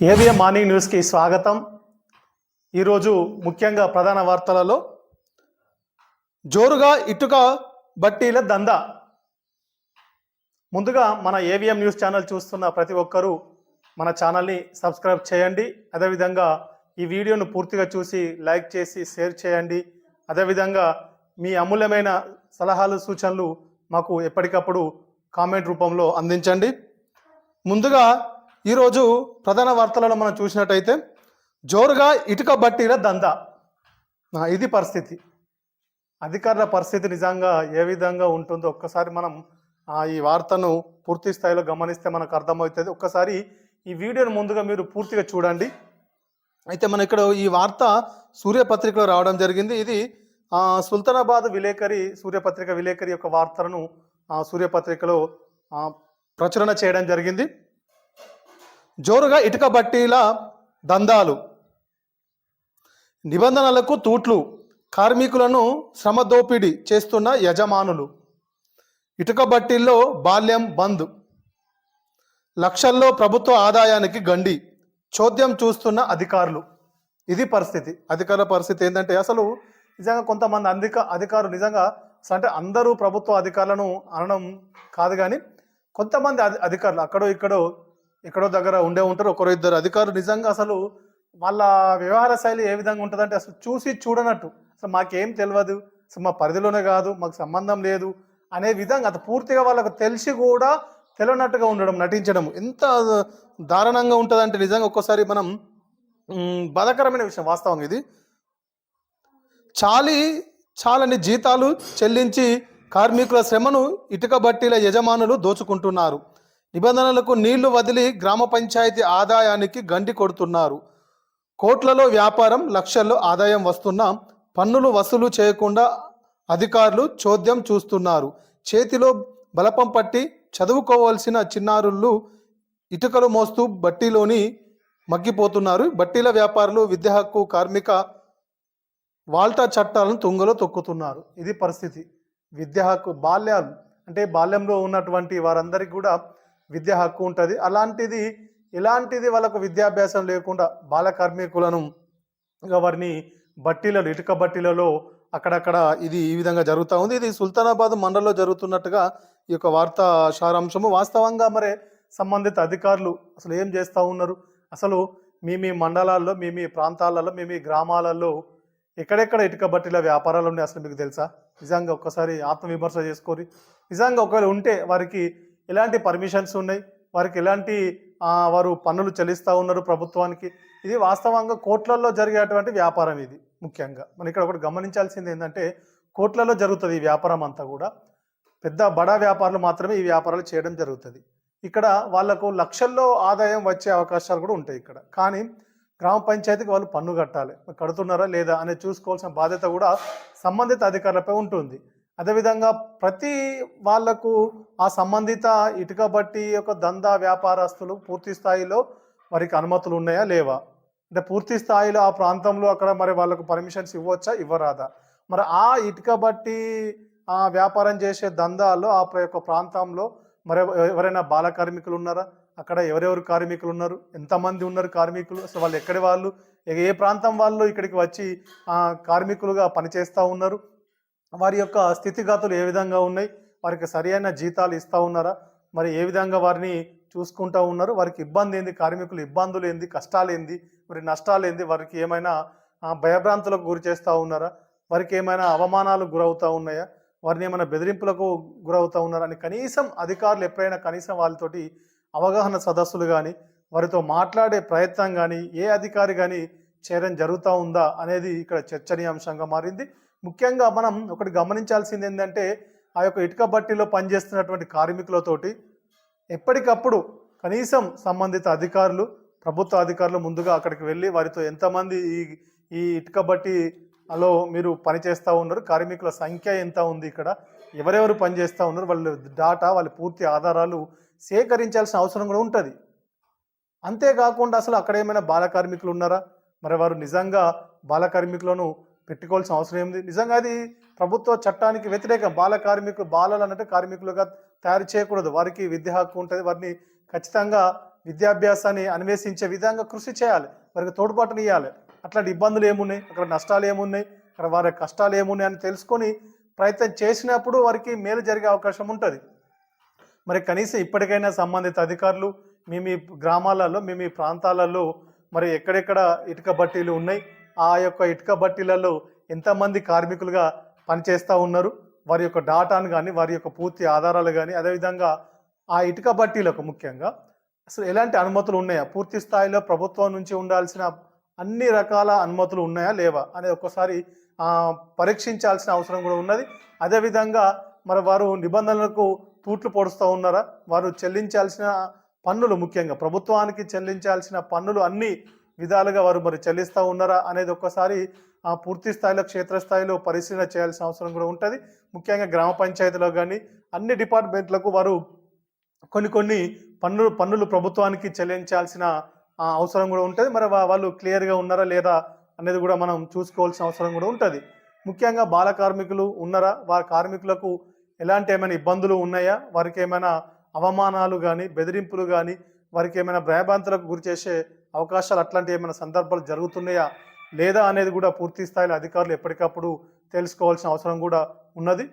AVM morning న్యూస్కి స్వాగతం. ఈరోజు ముఖ్యంగా ప్రధాన వార్తలలో జోరుగా ఇటుక బట్టీల దందా. ముందుగా మన ఏవిఎం న్యూస్ ఛానల్ చూస్తున్న ప్రతి ఒక్కరూ మన ఛానల్ని సబ్స్క్రైబ్ చేయండి. అదేవిధంగా ఈ వీడియోను పూర్తిగా చూసి లైక్ చేసి షేర్ చేయండి. అదేవిధంగా మీ అమూల్యమైన సలహాలు సూచనలు మాకు ఎప్పటికప్పుడు కామెంట్ రూపంలో అందించండి. ముందుగా ఈరోజు ప్రధాన వార్తలలో మనం చూసినట్టయితే జోరుగా ఇటుక బట్టీల దందా. ఇది పరిస్థితి. అధికారుల పరిస్థితి నిజంగా ఏ విధంగా ఉంటుందో ఒక్కసారి మనం ఈ వార్తను పూర్తి స్థాయిలో గమనిస్తే మనకు అర్థమవుతుంది. ఒక్కసారి ఈ వీడియోను ముందుగా మీరు పూర్తిగా చూడండి. అయితే మన ఇక్కడ ఈ వార్త సూర్యపత్రికలో రావడం జరిగింది. ఇది సుల్తానాబాద్ విలేకరి సూర్యపత్రిక విలేకరి యొక్క వార్తలను సూర్యపత్రికలో ప్రచురణ చేయడం జరిగింది. జోరుగా ఇటుక బట్టీల దందాలు నిబంధనలకు తూట్లు కార్మికులను శ్రమ దోపిడీ చేస్తున్న యజమానులు. ఇటుక బట్టీల్లో బాల్యం బంద్. లక్షల్లో ప్రభుత్వ ఆదాయానికి గండి. చోద్యం చూస్తున్న అధికారులు. ఇది పరిస్థితి. అధికారుల పరిస్థితి ఏంటంటే అసలు నిజంగా కొంతమంది అధిక అధికారులు నిజంగా అంటే అందరూ ప్రభుత్వ అధికారులను అనడం కాదు కానీ కొంతమంది అధి అధికారులు అక్కడో ఇక్కడో ఎక్కడో దగ్గర ఉండే ఉంటారు. ఒకరు ఇద్దరు అధికారులు. నిజంగా అసలు వాళ్ళ వ్యవహార శైలి ఏ విధంగా ఉంటుందంటే అసలు చూసి చూడనట్టు. అసలు మాకేం తెలియదు అసలు మా పరిధిలోనే కాదు. మాకు సంబంధం లేదు అనే విధంగా అది పూర్తిగా వాళ్ళకు తెలిసి కూడా తెలియనట్టుగా ఉండడం నటించడం ఎంత దారుణంగా ఉంటుందంటే నిజంగా ఒక్కోసారి మనం మ్, బాధాకరమైన విషయం వాస్తవం ఇది. చాలి చాలని జీతాలు చెల్లించి కార్మికుల శ్రమను ఇటుక బట్టీల యజమానులు దోచుకుంటున్నారు. నిబంధనలకు నీళ్ళు వదిలి గ్రామ పంచాయతీ ఆదాయానికి గండి కొడుతున్నారు. కోట్లలో వ్యాపారం లక్షల్లో ఆదాయం వస్తున్నా పన్నులు వసూలు చేయకుండా అధికారులు చోద్యం చూస్తున్నారు. చేతిలో బలపం పట్టి చదువుకోవాల్సిన చిన్నారులు ఇటుకలు మోస్తూ బట్టీలోని మగ్గిపోతున్నారు. బట్టీల వ్యాపారులు విద్య హక్కు కార్మిక వాల్టా చట్టాలను తుంగలో తొక్కుతున్నారు. ఇది పరిస్థితి. విద్య హక్కు బాల్యాలు అంటే బాల్యంలో ఉన్నటువంటి వారందరికీ కూడా విద్యా హక్కు ఉంటుంది. అలాంటిది ఇలాంటిది వాళ్ళకు విద్యాభ్యాసం లేకుండా బాల కార్మికులను ఇంకా వారిని బట్టీలలో ఇటుక బట్టీలలో అక్కడక్కడ ఇది ఈ విధంగా జరుగుతూ ఉంది. ఇది సుల్తానాబాద్ మండలంలో జరుగుతున్నట్టుగా ఈ యొక్క వార్తా సారాంశము. వాస్తవంగా మరి సంబంధిత అధికారులు అసలు ఏం చేస్తూ ఉన్నారు? అసలు మీ మీ మండలాల్లో మీ మీ ప్రాంతాలలో మీ మీ గ్రామాలలో ఎక్కడెక్కడ ఇటుక బట్టీల వ్యాపారాలు ఉన్నాయి అసలు మీకు తెలుసా? నిజంగా ఒక్కసారి ఆత్మవిమర్శ చేసుకొని నిజంగా ఒకవేళ ఉంటే వారికి ఎలాంటి పర్మిషన్స్ ఉన్నాయి? వారికి ఎలాంటి వారు పన్నులు చెల్లిస్తూ ఉన్నారు ప్రభుత్వానికి? ఇది వాస్తవంగా కోట్లల్లో జరిగేటువంటి వ్యాపారం ఇది ముఖ్యంగా. మనం ఇక్కడ ఒకటి గమనించాల్సింది ఏంటంటే కోట్లలో జరుగుతుంది ఈ వ్యాపారం అంతా కూడా. పెద్ద బడా వ్యాపారులు మాత్రమే ఈ వ్యాపారాలు చేయడం జరుగుతుంది. ఇక్కడ వాళ్ళకు లక్షల్లో ఆదాయం వచ్చే అవకాశాలు కూడా ఉంటాయి ఇక్కడ. కానీ గ్రామ పంచాయతీకి వాళ్ళు పన్ను కట్టాలి. కడుతున్నారా లేదా అనేది చూసుకోవాల్సిన బాధ్యత కూడా సంబంధిత అధికారులపై ఉంటుంది. అదేవిధంగా ప్రతి వాళ్ళకు ఆ సంబంధిత ఇటుక బట్టి యొక్క దందా వ్యాపారస్తులు పూర్తి స్థాయిలో వారికి అనుమతులు ఉన్నాయా లేవా? అంటే పూర్తి స్థాయిలో ఆ ప్రాంతంలో అక్కడ మరి వాళ్ళకు పర్మిషన్స్ ఇవ్వచ్చా ఇవ్వరాదా? మరి ఆ ఇటుక బట్టి ఆ వ్యాపారం చేసే దందాల్లో ఆ యొక్క ప్రాంతంలో మరి ఎవరైనా బాల కార్మికులు ఉన్నారా? అక్కడ ఎవరెవరు కార్మికులు ఉన్నారు? ఎంతమంది ఉన్నారు కార్మికులు? అసలు వాళ్ళు ఎక్కడి వాళ్ళు? ఏ- ప్రాంతం వాళ్ళు ఇక్కడికి వచ్చి కార్మికులుగా పనిచేస్తూ ఉన్నారు? వారి యొక్క స్థితిగతులు ఏ విధంగా ఉన్నాయి? వారికి సరైన జీతాలు ఇస్తూ ఉన్నారా? మరి ఏ విధంగా వారిని చూసుకుంటూ ఉన్నారు? వారికి ఇబ్బంది ఏంది? కార్మికులు ఇబ్బందులు ఏంది? కష్టాలు ఏంది? మరి నష్టాలు ఏంది? వారికి ఏమైనా భయభ్రాంతులకు గురి చేస్తూ ఉన్నారా? వారికి ఏమైనా అవమానాలు గురవుతూ ఉన్నాయా? వారిని ఏమైనా బెదిరింపులకు గురవుతూ ఉన్నారా? అని కనీసం అధికారులు ఎప్పుడైనా కనీసం వాళ్ళతోటి అవగాహన సదస్సులు కానీ వారితో మాట్లాడే ప్రయత్నం కానీ ఏ అధికారి కానీ చేయడం జరుగుతూ ఉందా అనేది ఇక్కడ చర్చనీయాంశంగా మారింది. ముఖ్యంగా మనం ఒకటి గమనించాల్సింది ఏంటంటే ఆ యొక్క ఇటుక బట్టీలో పనిచేస్తున్నటువంటి కార్మికులతోటి ఎప్పటికప్పుడు కనీసం సంబంధిత అధికారులు ప్రభుత్వ అధికారులు ముందుగా అక్కడికి వెళ్ళి వారితో ఎంతమంది ఈ ఈ ఇటుక బట్టీలో మీరు పనిచేస్తూ ఉన్నారు కార్మికుల సంఖ్య ఎంత ఉంది ఇక్కడ ఎవరెవరు పనిచేస్తూ ఉన్నారు వాళ్ళ డాటా వాళ్ళ పూర్తి ఆధారాలు సేకరించాల్సిన అవసరం కూడా ఉంటుంది. అంతేకాకుండా అసలు అక్కడ ఏమైనా బాల కార్మికులు ఉన్నారా? మరి వారు నిజంగా బాల కార్మికులను పెట్టుకోవాల్సిన అవసరం ఏంది నిజంగా అది ప్రభుత్వ చట్టానికి వ్యతిరేకం బాల కార్మికులు బాలలు అన్నట్టు కార్మికులుగా తయారు చేయకూడదు. వారికి విద్య హక్కు ఉంటుంది. వారిని ఖచ్చితంగా విద్యాభ్యాసాన్ని అన్వేషించే విధంగా కృషి చేయాలి. వారికి తోడ్పాటుని ఇవ్వాలి అట్లాంటి ఇబ్బందులు ఏమున్నాయి? అక్కడ నష్టాలు ఏమున్నాయి? అక్కడ వారి కష్టాలు ఏమున్నాయి అని తెలుసుకొని ప్రయత్నం చేసినప్పుడు వారికి మేలు జరిగే అవకాశం ఉంటుంది. మరి కనీసం ఇప్పటికైనా సంబంధిత అధికారులు మీ మీ గ్రామాలలో మీ మీ ప్రాంతాలలో మరి ఎక్కడెక్కడ ఇటుక బట్టీలు ఉన్నాయి? ఆ యొక్క ఇటుక బట్టీలలో ఎంతమంది కార్మికులుగా పనిచేస్తూ ఉన్నారు. వారి యొక్క డాటాను కానీ వారి యొక్క పూర్తి ఆధారాలు కానీ అదేవిధంగా ఆ ఇటుక బట్టీలకు ముఖ్యంగా అసలు ఎలాంటి అనుమతులు ఉన్నాయా? పూర్తి స్థాయిలో ప్రభుత్వం నుంచి ఉండాల్సిన అన్ని రకాల అనుమతులు ఉన్నాయా? లేవా? అనేది ఒక్కసారి పరీక్షించాల్సిన అవసరం కూడా ఉన్నది. అదేవిధంగా మరి వారు నిబంధనలకు తూట్లు పొడుస్తూ ఉన్నారా? వారు చెల్లించాల్సిన పన్నులు ముఖ్యంగా ప్రభుత్వానికి చెల్లించాల్సిన పన్నులు అన్నీ విధాలుగా వారు మరి చెల్లిస్తూ ఉన్నారా అనేది ఒక్కసారి పూర్తి స్థాయిలో క్షేత్రస్థాయిలో పరిశీలన చేయాల్సిన అవసరం కూడా ఉంటుంది. ముఖ్యంగా గ్రామ పంచాయతీలో కానీ అన్ని డిపార్ట్మెంట్లకు వారు కొన్ని కొన్ని పన్నులు పన్నులు ప్రభుత్వానికి చెల్లించాల్సిన అవసరం కూడా ఉంటుంది. మరి వాళ్ళు క్లియర్గా ఉన్నారా లేదా అనేది కూడా మనం చూసుకోవాల్సిన అవసరం కూడా ఉంటుంది. ముఖ్యంగా బాల కార్మికులు ఉన్నారా? వారి కార్మికులకు ఎలాంటి ఏమైనా ఇబ్బందులు ఉన్నాయా? వారికి ఏమైనా అవమానాలు కానీ బెదిరింపులు కానీ వారికి ఏమైనా భయభ్రాంతులకు గురి చేసే అవకాశాలు అట్లాంటి ఏమైనా సందర్భాలు జరుగుతున్నాయా లేదా అనేది కూడా పూర్తి స్థాయిలో అధికారులు ఎప్పటికప్పుడు తెలుసుకోవాల్సిన అవసరం కూడా ఉన్నది.